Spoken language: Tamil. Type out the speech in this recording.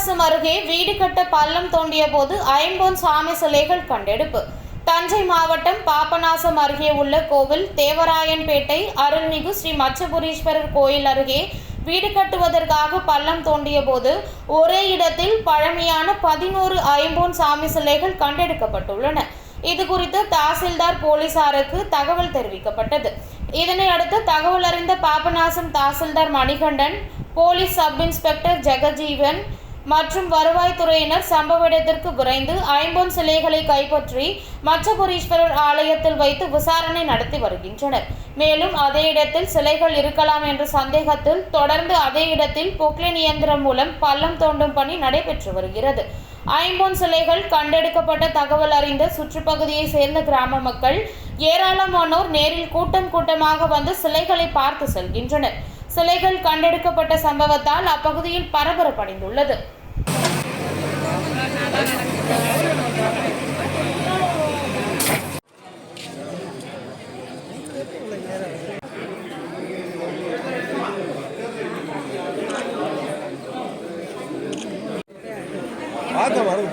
அருகே வீடு கட்ட பள்ளம் தோண்டிய போது ஐம்பொன் சாமி சிலைகள் கண்டெடுப்பு. தஞ்சை மாவட்டம் பாபநாசம் அருகே உள்ள கோவில் தேவராயன்பேட்டை அருள்மிகு ஸ்ரீ மச்சபுரீஸ்வரர் கோயில் அருகே வீடு கட்டுவதற்காக பள்ளம் தோண்டிய போது ஒரே இடத்தில் பழமையான பதினோரு ஐம்பொன் சாமி சிலைகள் கண்டெடுக்கப்பட்டுள்ளன. இது குறித்து தாசில்தார் போலீசாருக்கு தகவல் தெரிவிக்கப்பட்டது. இதனை அடுத்து தகவல் அறிந்த Papanasam tahsildar Manikandan police sub inspector Jagajeevan மற்றும் வருவாய்த்துறையினர் சம்பவ இடத்திற்கு விரைந்து ஐம்பொன் சிலைகளை கைப்பற்றி மச்சபுரீஸ்வரர் ஆலயத்தில் வைத்து விசாரணை நடத்தி வருகின்றனர். மேலும் அதே இடத்தில் சிலைகள் இருக்கலாம் என்ற சந்தேகத்தில் தொடர்ந்து அதே இடத்தில் பொக்லின் இயந்திரம் மூலம் பள்ளம் தோண்டும் பணி நடைபெற்று வருகிறது. ஐம்பொன் சிலைகள் கண்டெடுக்கப்பட்ட தகவல் அறிந்த சுற்றுப்பகுதியை சேர்ந்த கிராம மக்கள் ஏராளமானோர் நேரில் கூட்டம் கூட்டமாக வந்து சிலைகளை பார்த்து செல்கின்றனர். சிலைகள் கண்டெடுக்கப்பட்ட சம்பவத்தால் அப்பகுதியில் பரபரப்படைந்துள்ளது ஆக வரும்